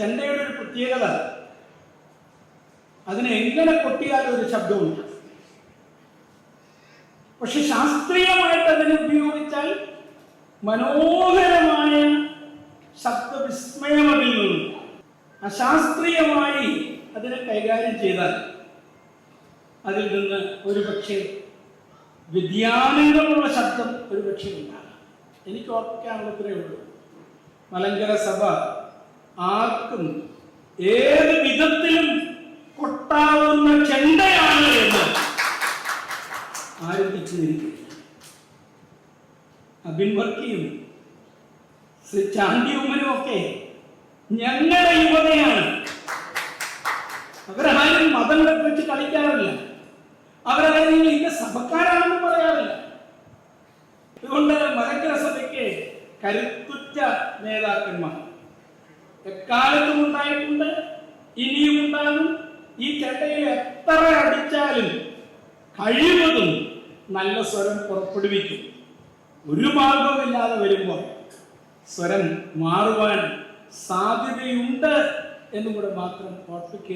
ചെണ്ടയുടെ ഒരു പ്രത്യേകത അതിനെ എങ്ങനെ കൊട്ടിയാലും ഒരു ശബ്ദമുണ്ട് പക്ഷെ ശാസ്ത്രീയമായിട്ട് അതിനെ ഉപയോഗിച്ചാൽ മനോഹരമായ ശബ്ദവിസ്മയം അശാസ്ത്രീയമായി അതിനെ കൈകാര്യം ചെയ്താൽ അതിൽ നിന്ന് ഒരു പക്ഷേ വ്യതിയാനങ്ങളുള്ള ശബ്ദം ഒരു പക്ഷേ ഉണ്ടാകാം. എനിക്ക് ഓർപ്പിക്കാനുള്ള ഇത്രയേ ഉള്ളൂ. മലങ്കര സഭ ആർക്കും ഏത് വിധത്തിലും കൊട്ടാവുന്ന ചെണ്ടയാണ് എന്ന് ആരോപിച്ചു തെറ്റിദ്ധരിക്കില്ല അബിൻ വർക്കിയും ചാണ്ടി ഉമ്മനും ഒക്കെ ഞങ്ങളുടെ യുവതയാണ്. അവരാരും മതം വെച്ച് കളിക്കാറില്ല. അവരാരും ഇന്ന സഭക്കാരാണെന്ന് പറയാറില്ല. അതുകൊണ്ട് മലക്കര സഭയ്ക്ക് കരുത്തുറ്റ നേതാക്കന്മാർ. എക്കാലത്തും ഉണ്ടായിട്ടുണ്ട് ഇനിയും ഉണ്ടാകും ഈ ചെണ്ടയിൽ എത്ര അടിച്ചാലും കഴിവതും നല്ല സ്വരം പുറപ്പെടുവിക്കും. ഒരു മാർഗവുമില്ലാതെ വരുമ്പോൾ സ്വരം മാറുവാൻ സാധ്യതയുണ്ട് എന്നും കൂടെ മാത്രം ഓർപ്പിക്കുക